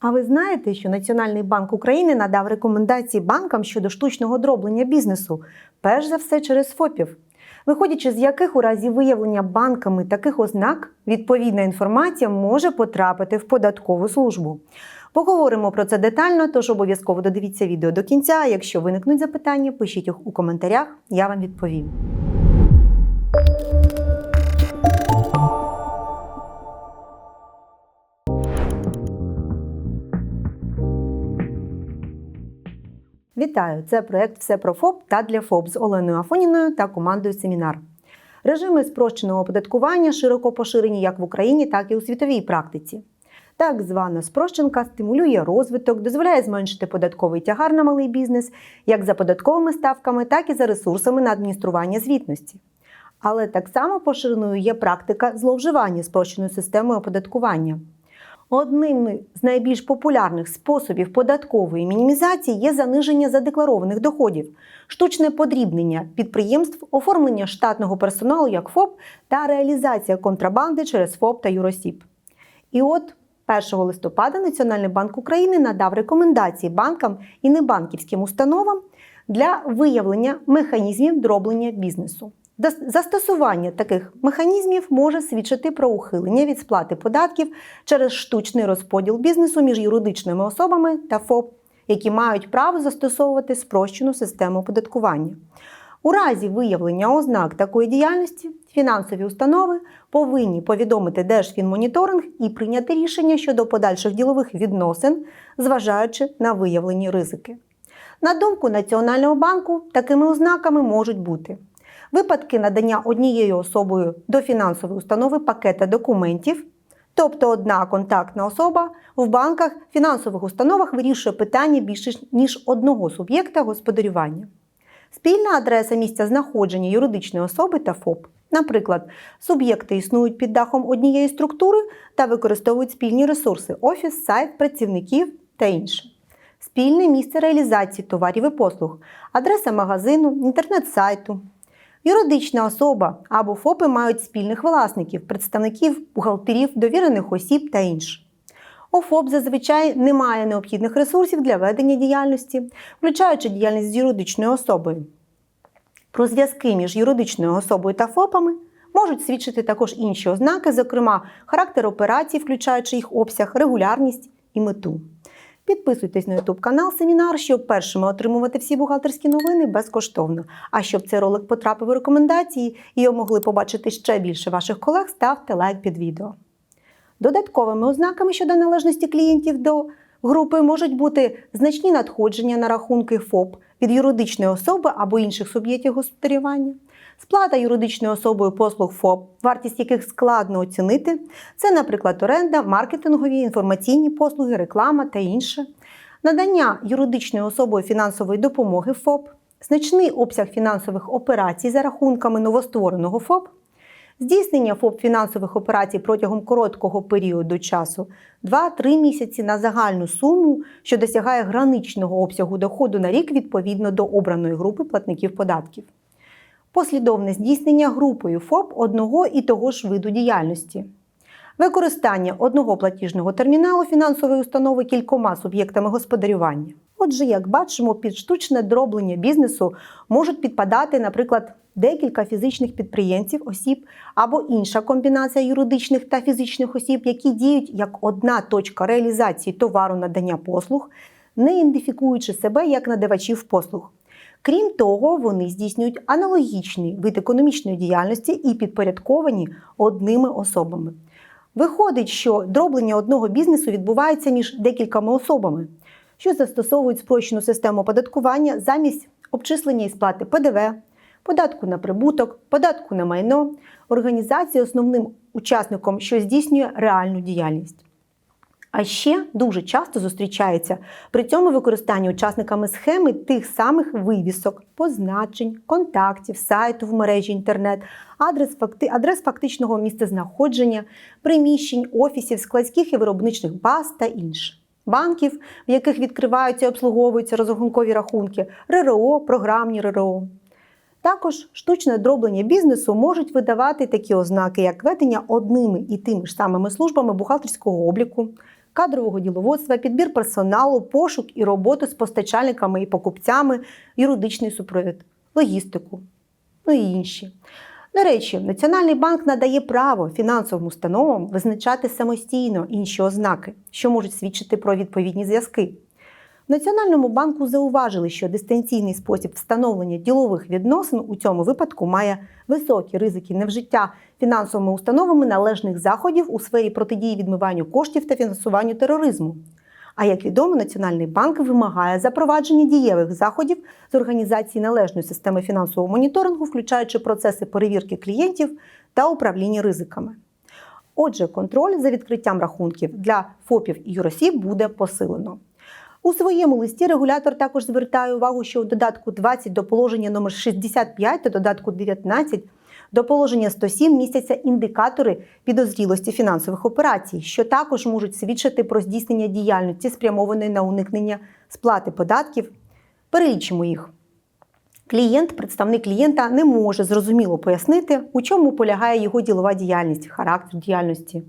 А ви знаєте, що Національний банк України надав рекомендації банкам щодо штучного дроблення бізнесу, перш за все через ФОПів, виходячи з яких у разі виявлення банками таких ознак відповідна інформація може потрапити в податкову службу. Поговоримо про це детально, тож обов'язково додивіться відео до кінця. Якщо виникнуть запитання, пишіть їх у коментарях, я вам відповім. Вітаю! Це проект Все про ФОП та для ФОП з Оленою Афоніною та командою Семінар. Режими спрощеного оподаткування широко поширені як в Україні, так і у світовій практиці. Так звана спрощенка стимулює розвиток, дозволяє зменшити податковий тягар на малий бізнес як за податковими ставками, так і за ресурсами на адміністрування звітності. Але так само поширеною є практика зловживання спрощеною системою оподаткування. Одним з найбільш популярних способів податкової мінімізації є заниження задекларованих доходів, штучне подрібнення підприємств, оформлення штатного персоналу як ФОП та реалізація контрабанди через ФОП та Юросіб. І от 1 листопада Національний банк України надав рекомендації банкам і небанківським установам для виявлення механізмів дроблення бізнесу. Застосування таких механізмів може свідчити про ухилення від сплати податків через штучний розподіл бізнесу між юридичними особами та ФОП, які мають право застосовувати спрощену систему оподаткування. У разі виявлення ознак такої діяльності фінансові установи повинні повідомити Держфінмоніторинг і прийняти рішення щодо подальших ділових відносин, зважаючи на виявлені ризики. На думку Національного банку, такими ознаками можуть бути випадки надання однією особою до фінансової установи пакета документів, тобто одна контактна особа в банках, фінансових установах вирішує питання більше ніж одного суб'єкта господарювання. Спільна адреса місця знаходження юридичної особи та ФОП. Наприклад, суб'єкти існують під дахом однієї структури та використовують спільні ресурси офіс, сайт, працівників та інше. Спільне місце реалізації товарів і послуг, адреса магазину, інтернет-сайту. Юридична особа або ФОПи мають спільних власників, представників, бухгалтерів, довірених осіб та інше. У ФОП зазвичай немає необхідних ресурсів для ведення діяльності, включаючи діяльність з юридичною особою. Про зв'язки між юридичною особою та ФОПами можуть свідчити також інші ознаки, зокрема характер операцій, включаючи їх обсяг, регулярність і мету. Підписуйтесь на YouTube канал Семінар, щоб першими отримувати всі бухгалтерські новини безкоштовно. А щоб цей ролик потрапив у рекомендації і його могли побачити ще більше ваших колег, ставте лайк під відео. Додатковими ознаками щодо належності клієнтів до групи можуть бути значні надходження на рахунки ФОП від юридичної особи або інших суб'єктів господарювання, сплата юридичною особою послуг ФОП, вартість яких складно оцінити. Це, наприклад, оренда, маркетингові, інформаційні послуги, реклама та інше, надання юридичною особою фінансової допомоги ФОП, значний обсяг фінансових операцій за рахунками новоствореного ФОП. Здійснення ФОП фінансових операцій протягом короткого періоду часу 2-3 місяці на загальну суму, що досягає граничного обсягу доходу на рік відповідно до обраної групи платників податків. Послідовне здійснення групою ФОП одного і того ж виду діяльності. Використання одного платіжного терміналу фінансової установи кількома суб'єктами господарювання. Отже, як бачимо, під штучне дроблення бізнесу можуть підпадати, наприклад, декілька фізичних підприємців, осіб або інша комбінація юридичних та фізичних осіб, які діють як одна точка реалізації товару надання послуг, не ідентифікуючи себе як надавачів послуг. Крім того, вони здійснюють аналогічний вид економічної діяльності і підпорядковані одними особами. Виходить, що дроблення одного бізнесу відбувається між декількома особами, що застосовують спрощену систему оподаткування замість обчислення і сплати ПДВ, податку на прибуток, податку на майно, організації основним учасником, що здійснює реальну діяльність. А ще дуже часто зустрічається при цьому використання учасниками схеми тих самих вивісок, позначень, контактів, сайту в мережі інтернет, адрес, адрес фактичного місцезнаходження, приміщень, офісів, складських і виробничних баз та інше. Банків, в яких відкриваються і обслуговуються розрахункові рахунки, РРО, програмні РРО. Також штучне дроблення бізнесу можуть видавати такі ознаки, як ведення одними і тими ж самими службами бухгалтерського обліку, кадрового діловодства, підбір персоналу, пошук і роботу з постачальниками і покупцями, юридичний супровід, логістику, ну і інші. До речі, Національний банк надає право фінансовим установам визначати самостійно інші ознаки, що можуть свідчити про відповідні зв'язки. Національному банку зауважили, що дистанційний спосіб встановлення ділових відносин у цьому випадку має високі ризики невжиття фінансовими установами належних заходів у сфері протидії відмиванню коштів та фінансуванню тероризму. А як відомо, Національний банк вимагає запровадження дієвих заходів з організації належної системи фінансового моніторингу, включаючи процеси перевірки клієнтів та управління ризиками. Отже, контроль за відкриттям рахунків для ФОПів і юросіб буде посилено. У своєму листі регулятор також звертає увагу, що у додатку 20 до положення номер 65 та додатку 19 до положення 107 містяться індикатори підозрілості фінансових операцій, що також можуть свідчити про здійснення діяльності, спрямованої на уникнення сплати податків. Перелічимо їх. Клієнт, представник клієнта не може зрозуміло пояснити, у чому полягає його ділова діяльність, характер діяльності.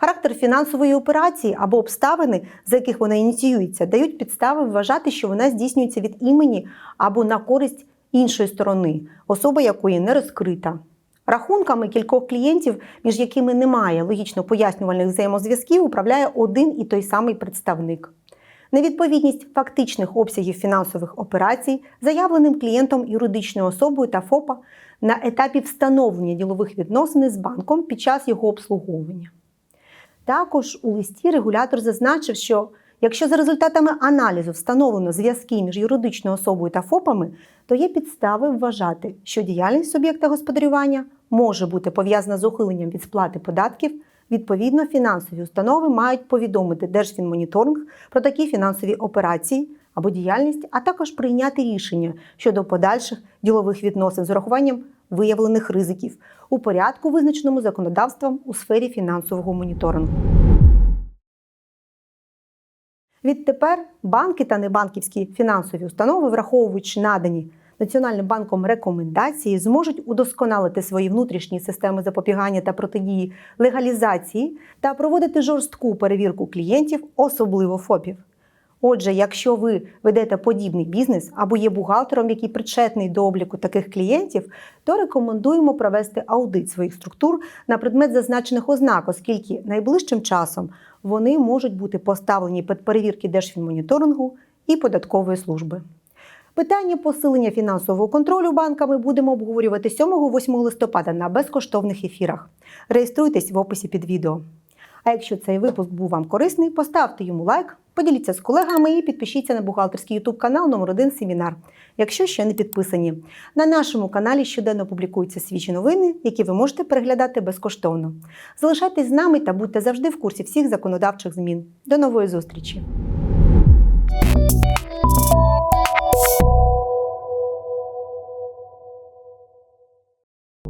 Характер фінансової операції або обставини, за яких вона ініціюється, дають підстави вважати, що вона здійснюється від імені або на користь іншої сторони, особа якої не розкрита. Рахунками кількох клієнтів, між якими немає логічно пояснювальних взаємозв'язків, управляє один і той самий представник. Невідповідність фактичних обсягів фінансових операцій заявленим клієнтом юридичною особою та ФОПа на етапі встановлення ділових відносин з банком під час його обслуговування. Також у листі регулятор зазначив, що якщо за результатами аналізу встановлено зв'язки між юридичною особою та ФОПами, то є підстави вважати, що діяльність суб'єкта господарювання може бути пов'язана з ухиленням від сплати податків. Відповідно, фінансові установи мають повідомити Держфінмоніторинг про такі фінансові операції або діяльність, а також прийняти рішення щодо подальших ділових відносин з урахуванням виявлених ризиків у порядку, визначеному законодавством у сфері фінансового моніторингу. Відтепер банки та небанківські фінансові установи, враховуючи надані Національним банком рекомендації, зможуть удосконалити свої внутрішні системи запобігання та протидії легалізації та проводити жорстку перевірку клієнтів, особливо ФОПів. Отже, якщо ви ведете подібний бізнес або є бухгалтером, який причетний до обліку таких клієнтів, то рекомендуємо провести аудит своїх структур на предмет зазначених ознак, оскільки найближчим часом вони можуть бути поставлені під перевірки Держфінмоніторингу і податкової служби. Питання посилення фінансового контролю банками будемо обговорювати 7-8 листопада на безкоштовних ефірах. Реєструйтесь в описі під відео. А якщо цей випуск був вам корисний, поставте йому лайк, поділіться з колегами і підпишіться на бухгалтерський YouTube канал номер 1 семінар, якщо ще не підписані. На нашому каналі щоденно публікуються свіжі новини, які ви можете переглядати безкоштовно. Залишайтесь з нами та будьте завжди в курсі всіх законодавчих змін. До нової зустрічі!